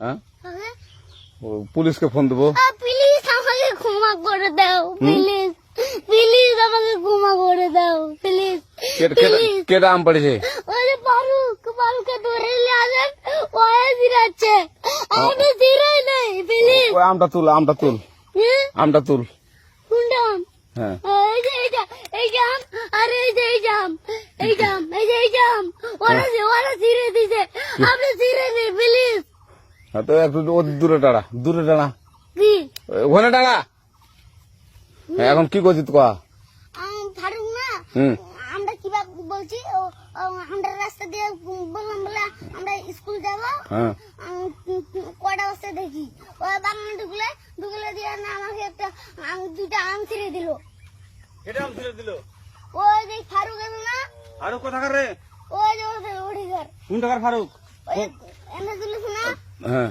হ্যাঁ? হ্যাঁ? পুলিশকে ফোন দেবো। প্লিজ আমাকে ক্ষমা করে দাও প্লিজ প্লিজ আমাকে ক্ষমা করে দাও প্লিজ কেটা আম পড়েছে? ওরে ফারুক ফারুককে ধরে নিয়ে আসেন ওয়ে জিরাচ্ছে আমি জিরাই নাই প্লিজ ওই আমটা তুল আমটা তুল। হ্যাঁ আমটা তুল। কোনটা আম? হ্যাঁ। এই যে এই জাম আর এই যে এই জাম এই জাম এই যে এই জাম ওরা যে ওরা ছিঁড়ে দিছে। প্লিজ হ্যাঁ, তো একটু দূরে দাঁড়া দূরে কি? ওখানে হ্যাঁ, এখন কি করছিস কয়া? আম, ফারুক না আমরা কীভাবে বলছি আমরা রাস্তা দিয়ে বললাম বলে আমরা স্কুল যাব। হ্যাঁ। কটা বস্তা দেখি? ওই বাগানে ঢুকলে ঢুকলে দিয়ে না আমাকে একটা দুটা আম ছিঁড়ে দিল। এটা আম ছিঁড়ে দিল? ওই যে ফারুক এলো না ফারুক কোথাকার রে? ওই যে ওদের ওডিগার কোন টাকার ফারুক? ওই এনে তুলিস না হ্যাঁ।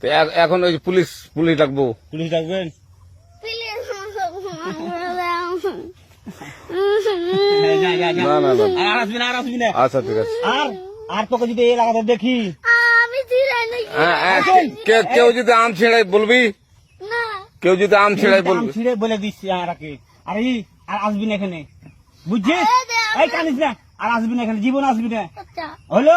তো এখন ওই পুলিশ পুলিশ ডাকবো। পুলিশ ডাকবেন? প্লিজ ক্ষমা করে দাও যা যা যা। না না না। আর আসবি না আর আসবি না। আচ্ছা ঠিক আছে। আর আর তোকে যদি এই এলাকাতে দেখি? ছিঁড়াই হ্যাঁ, হ্যাঁ, কেউ যদি আম ছিঁড়ে বলবি? কেউ যদি আম ছিঁড়ে আম বলবি? ছিঁড়ে বলে দিচ্ছি আর এই আর আসবি না এখানে। বুঝছিস? এই কানিস না। আর আসবি না এখানে জীবন আসবি না। আচ্ছা। হলো?